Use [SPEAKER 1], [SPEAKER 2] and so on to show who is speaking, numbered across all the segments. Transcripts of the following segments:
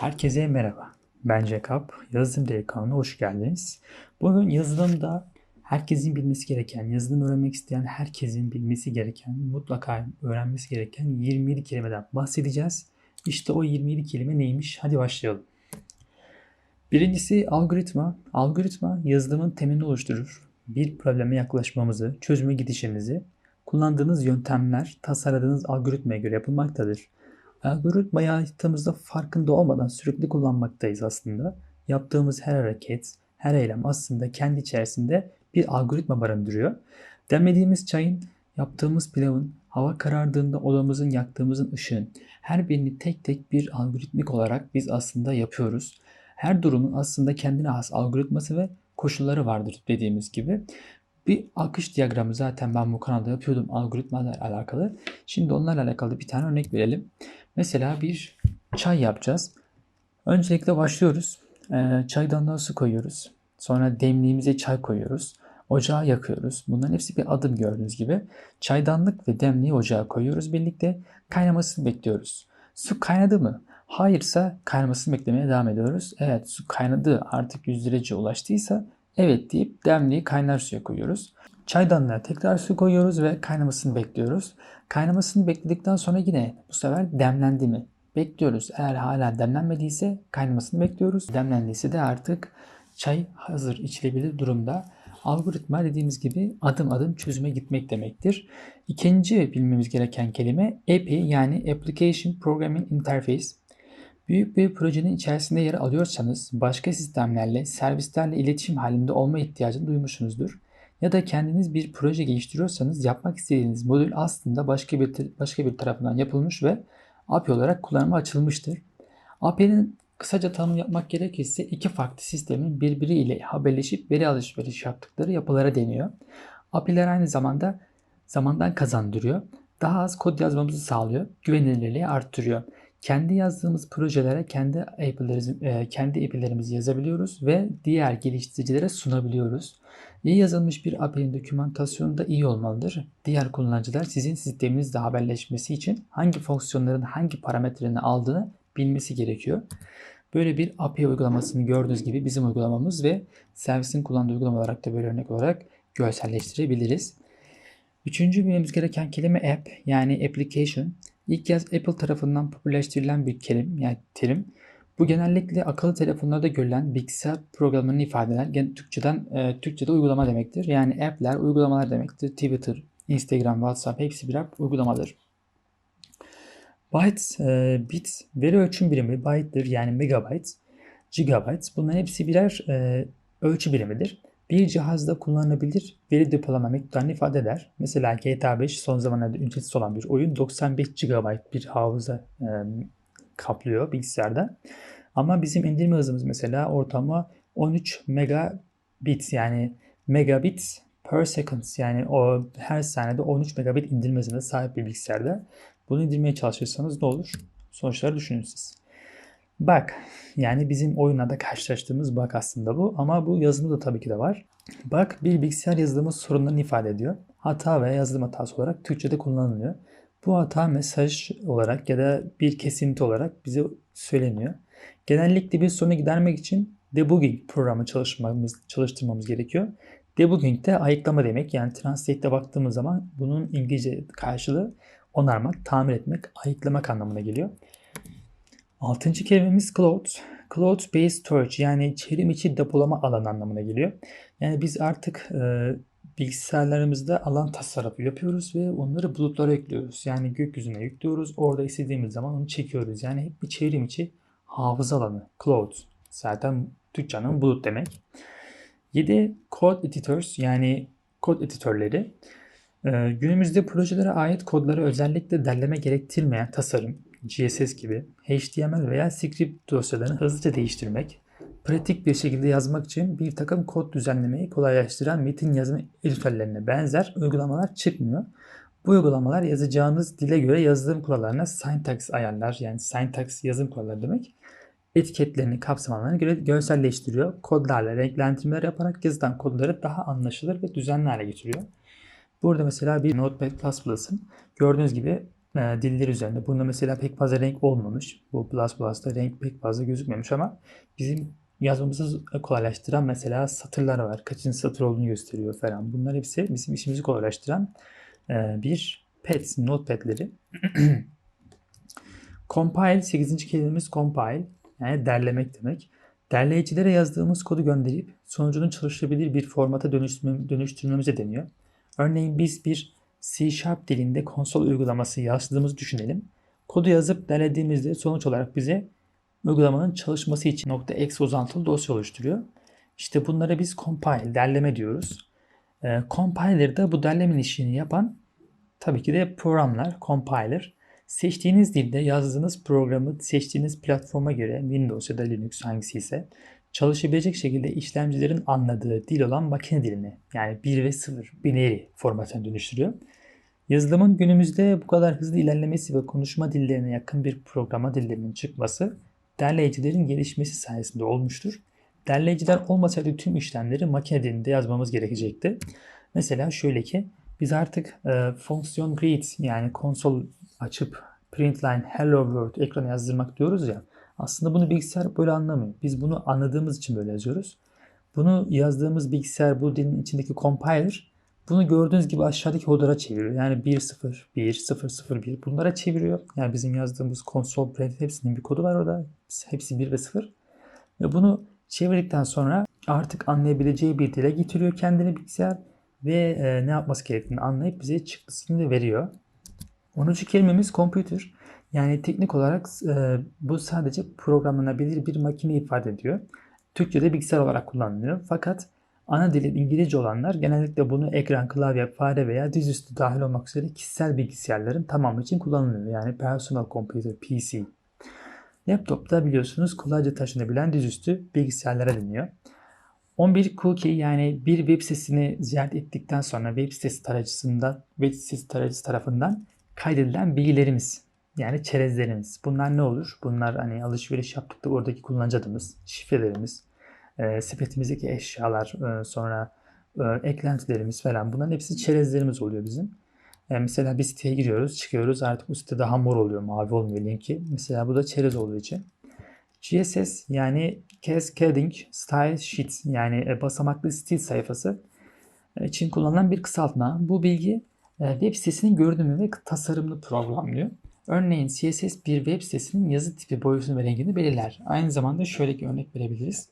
[SPEAKER 1] Herkese merhaba. Ben Jacob. Yazılım Deli kanalına hoş geldiniz. Bugün yazılımda herkesin bilmesi gereken, yazılım öğrenmek isteyen herkesin bilmesi gereken, mutlaka öğrenmesi gereken 27 kelimeden bahsedeceğiz. İşte o 27 kelime neymiş? Hadi başlayalım. Birincisi algoritma. Algoritma yazılımın temelini oluşturur. Bir probleme yaklaşmamızı, çözüme gidişimizi, kullandığınız yöntemler tasarladığınız algoritmaya göre yapılmaktadır. Algoritmayı hayatımızda farkında olmadan sürekli kullanmaktayız aslında. Yaptığımız her hareket, her eylem aslında kendi içerisinde bir algoritma barındırıyor. Demlediğimiz çayın, yaptığımız pilavın, hava karardığında odamızın yaktığımızın ışığın her birini tek tek bir algoritmik olarak biz aslında yapıyoruz. Her durumun aslında kendine has algoritması ve koşulları vardır dediğimiz gibi. Bir akış diyagramı zaten ben bu kanalda yapıyordum algoritmalarla alakalı. Şimdi onlarla alakalı bir tane örnek verelim. Mesela bir çay yapacağız. Öncelikle başlıyoruz. Ee, çaydanlığa su koyuyoruz. Sonra demliğimize çay koyuyoruz. Ocağı yakıyoruz. Bunların hepsi bir adım gördüğünüz gibi. Çaydanlık ve demliği ocağa koyuyoruz birlikte. Kaynamasını bekliyoruz. Su kaynadı mı? Hayırsa kaynamasını beklemeye devam ediyoruz. Evet su kaynadı artık 100 derece ulaştıysa evet deyip demliği kaynar suya koyuyoruz. Çaydanlığa tekrar su koyuyoruz ve kaynamasını bekliyoruz. Kaynamasını bekledikten sonra yine bu sefer demlendi mi? Bekliyoruz. Eğer hala demlenmediyse kaynamasını bekliyoruz. Demlendiyse de artık çay hazır içilebilir durumda. Algoritma dediğimiz gibi adım adım çözüme gitmek demektir. İkinci bilmemiz gereken kelime API yani Application Programming Interface. Büyük bir projenin içerisinde yer alıyorsanız başka sistemlerle, servislerle iletişim halinde olma ihtiyacını duymuşsunuzdur. Ya da kendiniz bir proje geliştiriyorsanız yapmak istediğiniz modül aslında başka bir başka bir tarafından yapılmış ve API olarak kullanıma açılmıştır. API'nin kısaca tanım yapmak gerekirse iki farklı sistemin birbiriyle haberleşip veri alışverişi yaptıkları yapılara deniyor. API'ler aynı zamanda zamandan kazandırıyor. Daha az kod yazmamızı sağlıyor. Güvenilirliği arttırıyor. Kendi yazdığımız projelere kendi API'lerimizi, kendi API'lerimizi yazabiliyoruz ve diğer geliştiricilere sunabiliyoruz. İyi yazılmış bir API'nin dokümantasyonu da iyi olmalıdır. Diğer kullanıcılar sizin sisteminizle haberleşmesi için hangi fonksiyonların hangi parametrelerini aldığını bilmesi gerekiyor. Böyle bir API uygulamasını gördüğünüz gibi bizim uygulamamız ve servisin kullandığı uygulama olarak da böyle örnek olarak görselleştirebiliriz. Üçüncü bilmemiz gereken kelime app yani application. İlk kez Apple tarafından popülerleştirilen bir kelim yani terim. Bu genellikle akıllı telefonlarda görülen bilgisayar programlarını ifade eder. Yani Türkçeden, e, Türkçe'de uygulama demektir. Yani app'ler uygulamalar demektir. Twitter, Instagram, WhatsApp hepsi birer uygulamadır. Byte, e, bit veri ölçüm birimi byte'dır yani megabyte, gigabyte. Bunların hepsi birer e, ölçü birimidir. Bir cihazda kullanılabilir veri depolama miktarını ifade eder. Mesela GTA 5 son zamanlarda ücretsiz olan bir oyun 95 GB bir hafıza e, kaplıyor bilgisayarda. Ama bizim indirme hızımız mesela ortalama 13 megabit yani megabit per second yani o her saniyede 13 megabit indirme hızına sahip bir bilgisayarda. Bunu indirmeye çalışırsanız ne olur? Sonuçları düşünün siz. Bak yani bizim oyunlarda karşılaştığımız bak aslında bu ama bu yazılımda da tabii ki de var. Bak bir bilgisayar yazılımı sorunlarını ifade ediyor. Hata veya yazılım hatası olarak Türkçe'de kullanılıyor. Bu hata mesaj olarak ya da bir kesinti olarak bize söyleniyor. Genellikle bir sorunu gidermek için debugging programı çalışmamız, çalıştırmamız gerekiyor. Debugging de ayıklama demek. Yani Translate'de baktığımız zaman bunun İngilizce karşılığı onarmak, tamir etmek, ayıklamak anlamına geliyor. Altıncı kelimemiz cloud. Cloud based storage yani çevrim içi depolama alanı anlamına geliyor. Yani biz artık e, bilgisayarlarımızda alan tasarrufu yapıyoruz ve onları bulutlara ekliyoruz. Yani gökyüzüne yüklüyoruz. Orada istediğimiz zaman onu çekiyoruz. Yani hep bir çevrim içi hafıza alanı. Cloud. Zaten Türkçe'nin bulut demek. 7. Code editors yani kod editörleri. Ee, günümüzde projelere ait kodları özellikle derleme gerektirmeyen tasarım, CSS gibi HTML veya script dosyalarını hızlıca değiştirmek, pratik bir şekilde yazmak için bir takım kod düzenlemeyi kolaylaştıran metin yazma editörlerine benzer uygulamalar çıkmıyor. Bu uygulamalar yazacağınız dile göre yazılım kurallarına syntax ayarlar yani syntax yazım kuralları demek etiketlerini, kapsamalarını göre görselleştiriyor. Kodlarla renklendirmeler yaparak yazılan kodları daha anlaşılır ve düzenli hale getiriyor. Burada mesela bir Notepad++'ın gördüğünüz gibi e, dilleri üzerinde. Bunda mesela pek fazla renk olmamış. Bu Plus Plus'ta renk pek fazla gözükmemiş ama bizim yazmamızı kolaylaştıran mesela satırlar var. Kaçıncı satır olduğunu gösteriyor falan. Bunlar hepsi bizim işimizi kolaylaştıran e, bir pads, notepad'leri. compile 8. kelimemiz compile yani derlemek demek. Derleyicilere yazdığımız kodu gönderip sonucunu çalışılabilir bir formata dönüştürme, dönüştürmemize deniyor. Örneğin biz bir C Sharp dilinde konsol uygulaması yazdığımızı düşünelim. Kodu yazıp derlediğimizde sonuç olarak bize uygulamanın çalışması için .exe uzantılı dosya oluşturuyor. İşte bunlara biz compile, derleme diyoruz. E, compiler da bu derleme işini yapan tabii ki de programlar, compiler. Seçtiğiniz dilde yazdığınız programı seçtiğiniz platforma göre Windows ya da Linux hangisi ise çalışabilecek şekilde işlemcilerin anladığı dil olan makine dilini yani 1 ve 0 binary formatına dönüştürüyor. Yazılımın günümüzde bu kadar hızlı ilerlemesi ve konuşma dillerine yakın bir programa dillerinin çıkması derleyicilerin gelişmesi sayesinde olmuştur. Derleyiciler olmasaydı tüm işlemleri makine dilinde yazmamız gerekecekti. Mesela şöyle ki biz artık e, fonksiyon read yani konsol açıp println hello world ekrana yazdırmak diyoruz ya. Aslında bunu bilgisayar böyle anlamıyor. Biz bunu anladığımız için böyle yazıyoruz. Bunu yazdığımız bilgisayar bu dilin içindeki compiler bunu gördüğünüz gibi aşağıdaki kodlara çeviriyor. Yani 1 0 1 0 0 1 bunlara çeviriyor. Yani bizim yazdığımız konsol print hepsinin bir kodu var orada. Hepsi 1 ve 0. Ve bunu çevirdikten sonra artık anlayabileceği bir dile getiriyor kendini bilgisayar ve e, ne yapması gerektiğini anlayıp bize çıktısını veriyor. 10. kelimemiz computer. Yani teknik olarak e, bu sadece programlanabilir bir makine ifade ediyor. Türkçe'de bilgisayar olarak kullanılıyor. Fakat ana dili İngilizce olanlar genellikle bunu ekran, klavye, fare veya dizüstü dahil olmak üzere kişisel bilgisayarların tamamı için kullanılıyor. Yani personal computer, PC. Laptop'ta biliyorsunuz kolayca taşınabilen dizüstü bilgisayarlara deniyor. 11 cookie yani bir web sitesini ziyaret ettikten sonra web sitesi tarayıcısından web sitesi tarayıcısı tarafından kaydedilen bilgilerimiz yani çerezlerimiz. Bunlar ne olur? Bunlar hani alışveriş yaptıkta oradaki kullanıcı adımız, şifrelerimiz, e, sepetimizdeki eşyalar, e, sonra e, eklentilerimiz falan bunların hepsi çerezlerimiz oluyor bizim. E, mesela bir siteye giriyoruz, çıkıyoruz artık bu site daha mor oluyor, mavi olmuyor linki. Mesela bu da çerez olduğu için. GSS yani Cascading Style Sheet yani e, basamaklı stil sayfası e, için kullanılan bir kısaltma. Bu bilgi e, web sitesinin görünümü ve tasarımını programlıyor. Örneğin CSS bir web sitesinin yazı tipi, boyutunu ve rengini belirler. Aynı zamanda şöyle bir örnek verebiliriz.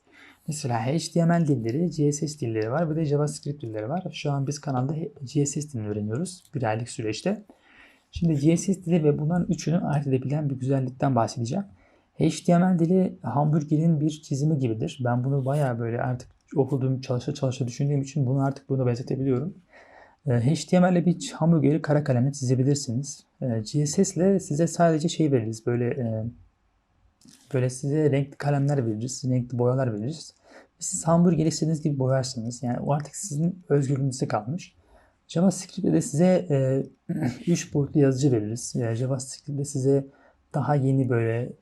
[SPEAKER 1] Mesela HTML dilleri, CSS dilleri var ve de JavaScript dilleri var. Şu an biz kanalda CSS dilini öğreniyoruz bir aylık süreçte. Şimdi CSS dili ve bunların üçünü ayırt edebilen bir güzellikten bahsedeceğim. HTML dili hamburgerin bir çizimi gibidir. Ben bunu bayağı böyle artık okuduğum, çalışa çalışa düşündüğüm için bunu artık buna benzetebiliyorum. HTML ile bir hamburgeri kara kalemle çizebilirsiniz. Ee, CSS ile size sadece şey veririz. Böyle e, böyle size renkli kalemler veririz. Renkli boyalar veririz. Siz hamburgeri istediğiniz gibi boyarsınız. Yani o artık sizin özgürlüğünüze kalmış. JavaScript'te de size 3 e, boyutlu yazıcı veririz. Yani JavaScript'te size daha yeni böyle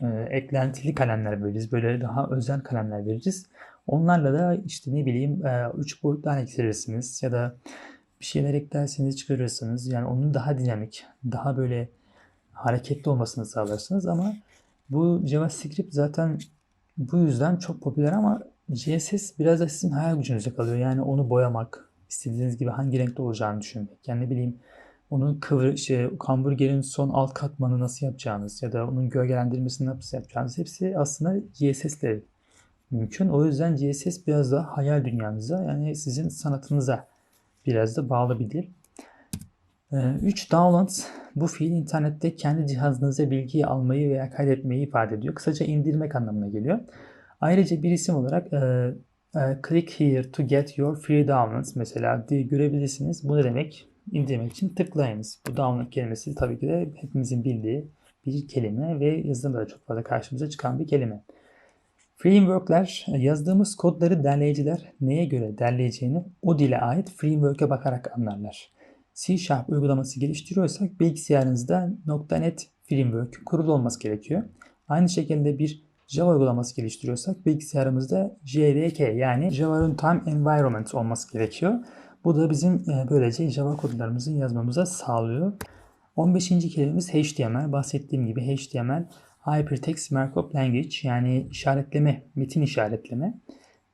[SPEAKER 1] e, eklentili kalemler veririz. Böyle daha özel kalemler veririz. Onlarla da işte ne bileyim 3 e, boyutlu eklersiniz ya da bir şeyler eklerseniz çıkarırsınız. Yani onun daha dinamik, daha böyle hareketli olmasını sağlarsınız ama bu JavaScript zaten bu yüzden çok popüler ama CSS biraz da sizin hayal gücünüze kalıyor. Yani onu boyamak, istediğiniz gibi hangi renkte olacağını düşünmek. Yani ne bileyim onun kıvır, şey, hamburgerin son alt katmanı nasıl yapacağınız ya da onun gölgelendirmesini nasıl yapacağınız hepsi aslında CSS ile mümkün. O yüzden CSS biraz daha hayal dünyanıza yani sizin sanatınıza biraz da bağlı bir dil. 3 ee, download bu fiil internette kendi cihazınıza bilgiyi almayı veya kaydetmeyi ifade ediyor. Kısaca indirmek anlamına geliyor. Ayrıca bir isim olarak e, e, click here to get your free downloads mesela diye görebilirsiniz. Bu ne demek? İndirmek için tıklayınız. Bu download kelimesi tabii ki de hepimizin bildiği bir kelime ve yazılımda da çok fazla karşımıza çıkan bir kelime. Framework'ler yazdığımız kodları derleyiciler neye göre derleyeceğini o dile ait framework'e bakarak anlarlar. C Sharp uygulaması geliştiriyorsak bilgisayarınızda .NET Framework kurulu olması gerekiyor. Aynı şekilde bir Java uygulaması geliştiriyorsak bilgisayarımızda JDK yani Java Runtime Environment olması gerekiyor. Bu da bizim e, böylece Java kodlarımızın yazmamıza sağlıyor. 15. kelimemiz HTML. Bahsettiğim gibi HTML Hypertext Markup Language yani işaretleme, metin işaretleme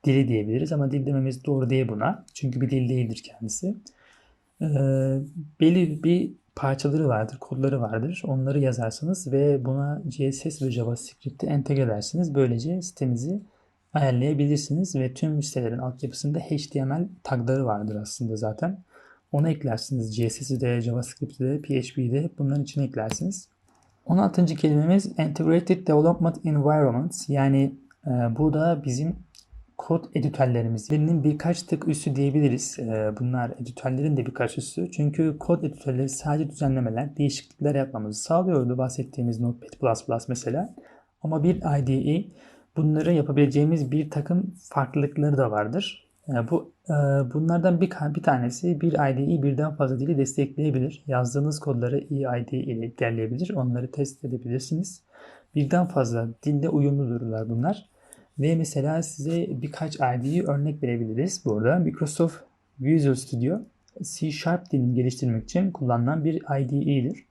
[SPEAKER 1] dili diyebiliriz ama dil dememiz doğru değil buna. Çünkü bir dil değildir kendisi. Ee, belli bir parçaları vardır, kodları vardır. Onları yazarsınız ve buna CSS ve JavaScript'i entegre edersiniz. Böylece sitenizi ayarlayabilirsiniz ve tüm sitelerin altyapısında HTML tagları vardır aslında zaten. Onu eklersiniz. CSS'i de, JavaScript'i de, PHP'yi de bunların içine eklersiniz. 16. kelimemiz Integrated Development Environment. Yani e, bu da bizim kod editörlerimizin birkaç tık üstü diyebiliriz. E, bunlar editörlerin de birkaç üstü. Çünkü kod editörleri sadece düzenlemeler, değişiklikler yapmamızı sağlıyordu. Bahsettiğimiz Notepad++ mesela. Ama bir IDE bunları yapabileceğimiz bir takım farklılıkları da vardır. Yani bu e, bunlardan bir bir tanesi bir IDE birden fazla dili destekleyebilir. Yazdığınız kodları iyi IDE ile derleyebilir. Onları test edebilirsiniz. Birden fazla dilde uyumludurlar bunlar. Ve mesela size birkaç IDE örnek verebiliriz burada. Microsoft Visual Studio C Sharp dilini geliştirmek için kullanılan bir IDE'dir.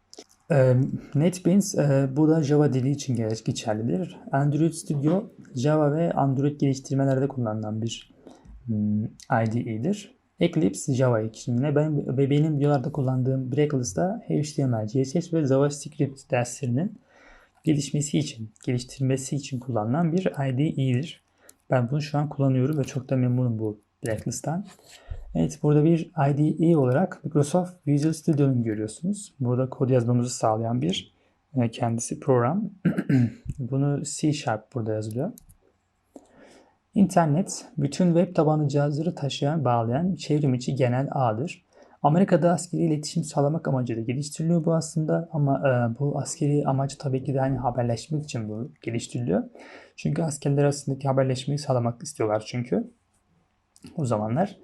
[SPEAKER 1] NetBeans bu da Java dili için geçerlidir. Android Studio Java ve Android geliştirmelerde kullanılan bir Hmm, IDE'dir. Eclipse Java ekimine ben ve benim videolarda kullandığım Breakless'da HTML, CSS ve JavaScript derslerinin gelişmesi için, geliştirmesi için kullanılan bir IDE'dir. Ben bunu şu an kullanıyorum ve çok da memnunum bu Breakless'tan. Evet burada bir IDE olarak Microsoft Visual Studio'nu görüyorsunuz. Burada kod yazmamızı sağlayan bir e, kendisi program. bunu C Sharp burada yazılıyor. İnternet, bütün web tabanlı cihazları taşıyan, bağlayan çevrim içi genel ağdır. Amerika'da askeri iletişim sağlamak amacıyla geliştiriliyor bu aslında ama e, bu askeri amacı tabii ki de hani haberleşmek için bu geliştiriliyor. Çünkü askerler arasındaki haberleşmeyi sağlamak istiyorlar çünkü o zamanlar.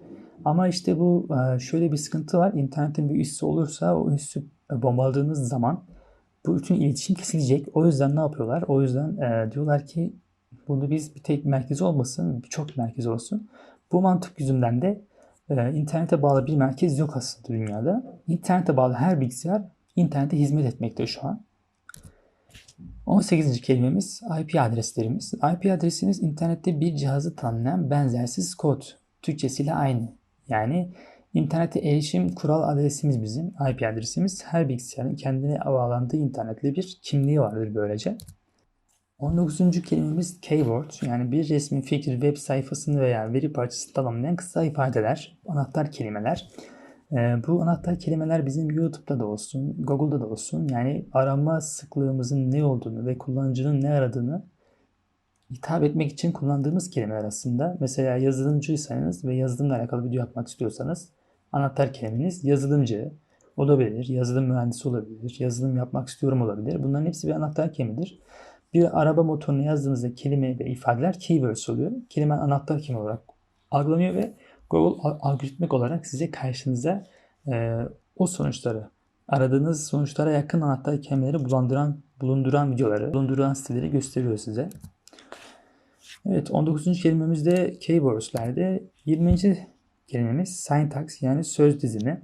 [SPEAKER 1] Ama işte bu e, şöyle bir sıkıntı var. İnternetin bir üssü olursa o üssü bombaladığınız zaman bu bütün iletişim kesilecek. O yüzden ne yapıyorlar? O yüzden e, diyorlar ki bunu biz bir tek merkez olmasın, birçok merkez olsun. Bu mantık yüzünden de e, internete bağlı bir merkez yok aslında dünyada. İnternete bağlı her bilgisayar internete hizmet etmekte şu an. 18. kelimemiz IP adreslerimiz. IP adresimiz internette bir cihazı tanımlayan benzersiz kod. Türkçesiyle aynı. Yani internete erişim kural adresimiz bizim. IP adresimiz her bilgisayarın kendine bağlandığı internetle bir kimliği vardır böylece. 19. kelimemiz keyword yani bir resmin fikir web sayfasını veya veri parçasını tanımlayan kısa ifadeler, anahtar kelimeler. Ee, bu anahtar kelimeler bizim YouTube'da da olsun, Google'da da olsun yani arama sıklığımızın ne olduğunu ve kullanıcının ne aradığını hitap etmek için kullandığımız kelimeler aslında. Mesela yazılımcıysanız ve yazılımla alakalı video yapmak istiyorsanız anahtar kelimeniz yazılımcı olabilir, yazılım mühendisi olabilir, yazılım yapmak istiyorum olabilir. Bunların hepsi bir anahtar kelimedir. Bir araba motoruna yazdığınızda kelime ve ifadeler keywords oluyor. Kelime anahtar kelime olarak algılanıyor ve Google algoritmik olarak size karşınıza e, o sonuçları, aradığınız sonuçlara yakın anahtar kelimeleri bulandıran, bulunduran videoları, bulunduran siteleri gösteriyor size. Evet 19. kelimemiz de keywords'lerde 20. kelimemiz syntax yani söz dizimi.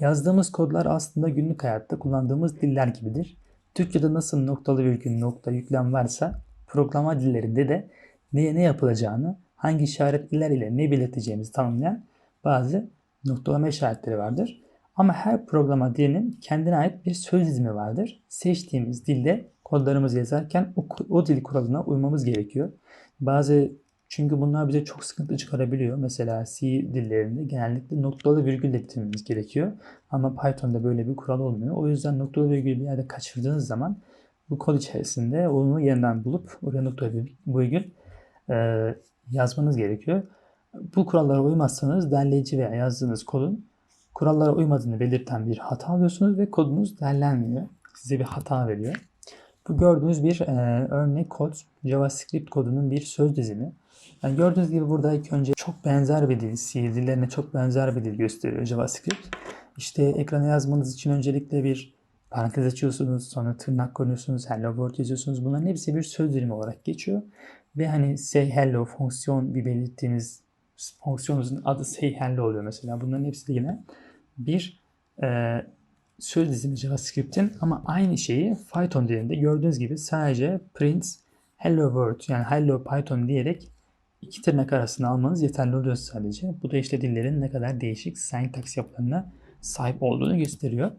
[SPEAKER 1] Yazdığımız kodlar aslında günlük hayatta kullandığımız diller gibidir. Türkçe'de nasıl noktalı virgül nokta yüklem varsa programa dillerinde de neye ne yapılacağını, hangi işaretler ile ne belirteceğimizi tanımlayan bazı noktalama işaretleri vardır. Ama her programa dilinin kendine ait bir söz dizimi vardır. Seçtiğimiz dilde kodlarımızı yazarken o, o dil kuralına uymamız gerekiyor. Bazı çünkü bunlar bize çok sıkıntı çıkarabiliyor. Mesela C dillerinde genellikle noktalı virgülle bitirmemiz gerekiyor. Ama Python'da böyle bir kural olmuyor. O yüzden noktalı virgül bir yerde kaçırdığınız zaman bu kod içerisinde onu yeniden bulup oraya noktalı virgül e, yazmanız gerekiyor. Bu kurallara uymazsanız derleyici veya yazdığınız kodun kurallara uymadığını belirten bir hata alıyorsunuz ve kodunuz derlenmiyor. Size bir hata veriyor. Bu gördüğünüz bir e, örnek kod JavaScript kodunun bir söz dizimi. Yani gördüğünüz gibi burada ilk önce çok benzer bir dil, C dillerine çok benzer bir dil gösteriyor JavaScript. İşte ekrana yazmanız için öncelikle bir parantez açıyorsunuz, sonra tırnak koyuyorsunuz, hello world yazıyorsunuz. Bunların hepsi bir söz dilimi olarak geçiyor. Ve hani say hello fonksiyon bir belirttiğiniz fonksiyonunuzun adı say hello oluyor mesela. Bunların hepsi de yine bir e, söz dizimi JavaScript'in ama aynı şeyi Python dilinde gördüğünüz gibi sadece print hello world yani hello Python diyerek iki tırnak arasına almanız yeterli oluyor sadece. Bu da işte dillerin ne kadar değişik syntax yapılarına sahip olduğunu gösteriyor.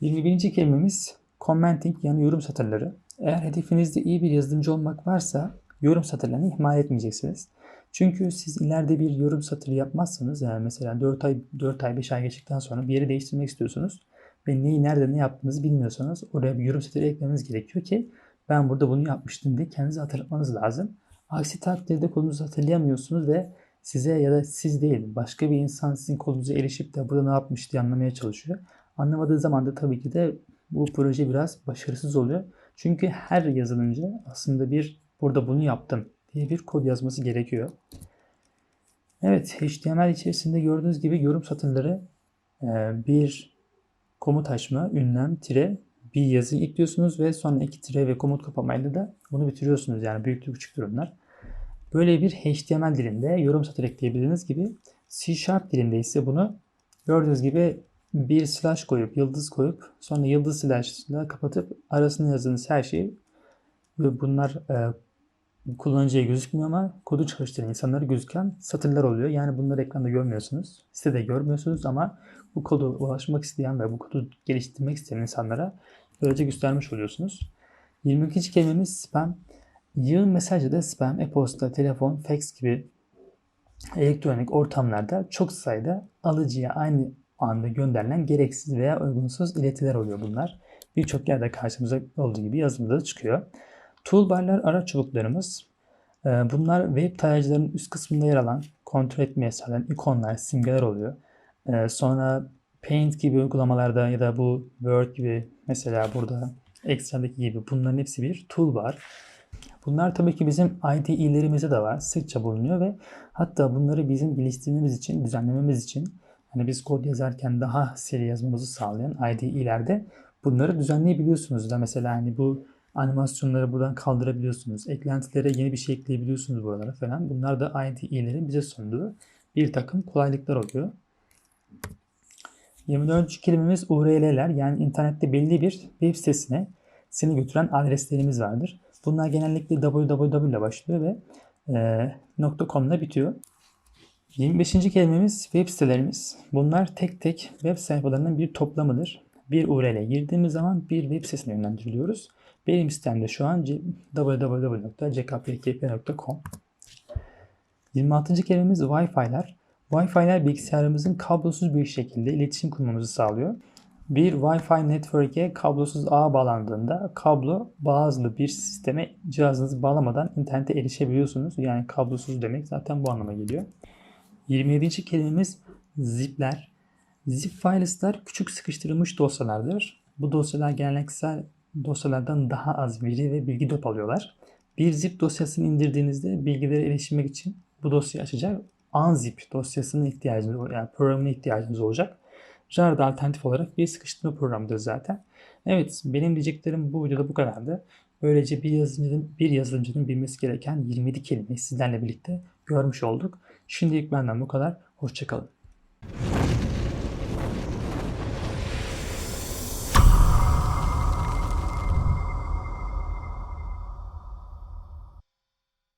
[SPEAKER 1] 21. kelimemiz commenting yani yorum satırları. Eğer hedefinizde iyi bir yazılımcı olmak varsa yorum satırlarını ihmal etmeyeceksiniz. Çünkü siz ileride bir yorum satırı yapmazsanız yani mesela 4 ay 4 ay 5 ay geçtikten sonra bir yeri değiştirmek istiyorsunuz ve neyi nerede ne yaptığınızı bilmiyorsanız oraya bir yorum satırı eklemeniz gerekiyor ki ben burada bunu yapmıştım diye kendinize hatırlatmanız lazım. Aksi takdirde kodunuzu hatırlayamıyorsunuz ve size ya da siz değil başka bir insan sizin kodunuza erişip de burada ne yapmış diye anlamaya çalışıyor. Anlamadığı zaman da tabii ki de bu proje biraz başarısız oluyor. Çünkü her yazılımcı aslında bir burada bunu yaptım diye bir kod yazması gerekiyor. Evet, HTML içerisinde gördüğünüz gibi yorum satırları e, bir komut açma, ünlem, tire bir yazı ekliyorsunuz ve sonra iki tire ve komut kapamayla da bunu bitiriyorsunuz. Yani büyüklük küçük durumlar. Böyle bir HTML dilinde yorum satır ekleyebildiğiniz gibi C Sharp dilinde ise bunu gördüğünüz gibi bir slash koyup, yıldız koyup sonra yıldız slash ile kapatıp arasına yazdığınız her şeyi ve bunlar e, kullanıcıya gözükmüyor ama kodu çalıştıran insanlara gözüken satırlar oluyor. Yani bunları ekranda görmüyorsunuz. Sitede görmüyorsunuz ama bu kodu ulaşmak isteyen ve bu kodu geliştirmek isteyen insanlara böylece göstermiş oluyorsunuz. 22. kelimemiz spam. Yığın mesajı da spam, e-posta, telefon, fax gibi elektronik ortamlarda çok sayıda alıcıya aynı anda gönderilen gereksiz veya uygunsuz iletiler oluyor bunlar. Birçok yerde karşımıza olduğu gibi yazımda da çıkıyor. Toolbarlar araç çubuklarımız. Ee, bunlar web tarayıcıların üst kısmında yer alan kontrol etmeye sağlayan ikonlar, simgeler oluyor. Ee, sonra Paint gibi uygulamalarda ya da bu Word gibi mesela burada Excel'deki gibi bunların hepsi bir toolbar. Bunlar tabii ki bizim IDE'lerimizde de var. Sıkça bulunuyor ve hatta bunları bizim geliştirmemiz için, düzenlememiz için hani biz kod yazarken daha seri yazmamızı sağlayan IDE'lerde bunları düzenleyebiliyorsunuz da mesela hani bu animasyonları buradan kaldırabiliyorsunuz. Eklentilere yeni bir şey ekleyebiliyorsunuz buralara falan. Bunlar da IDE'lerin bize sunduğu bir takım kolaylıklar oluyor. 24. kelimemiz URL'ler yani internette belli bir web sitesine seni götüren adreslerimiz vardır. Bunlar genellikle www ile başlıyor ve e, .com ile bitiyor. 25. kelimemiz web sitelerimiz. Bunlar tek tek web sayfalarının bir toplamıdır. Bir URL'e girdiğimiz zaman bir web sitesine yönlendiriliyoruz. Benim sitemde şu an www.ckpkp.com 26. kelimemiz Wi-Fi'ler. Wi-Fi'ler bilgisayarımızın kablosuz bir şekilde iletişim kurmamızı sağlıyor. Bir Wi-Fi network'e kablosuz ağ bağlandığında kablo bazlı bir sisteme cihazınızı bağlamadan internete erişebiliyorsunuz. Yani kablosuz demek zaten bu anlama geliyor. 27. kelimemiz zipler. Zip files'lar küçük sıkıştırılmış dosyalardır. Bu dosyalar geleneksel dosyalardan daha az veri ve bilgi depoluyorlar. Bir zip dosyasını indirdiğinizde bilgilere erişmek için bu dosyayı açacak unzip dosyasının ihtiyacınız yani programına ihtiyacınız olacak. Jar da alternatif olarak bir sıkıştırma programıdır zaten. Evet benim diyeceklerim bu videoda bu kadardı. Böylece bir yazılımcının, bir yazılımcının bilmesi gereken 27 kelimeyi sizlerle birlikte görmüş olduk. Şimdilik benden bu kadar. Hoşçakalın.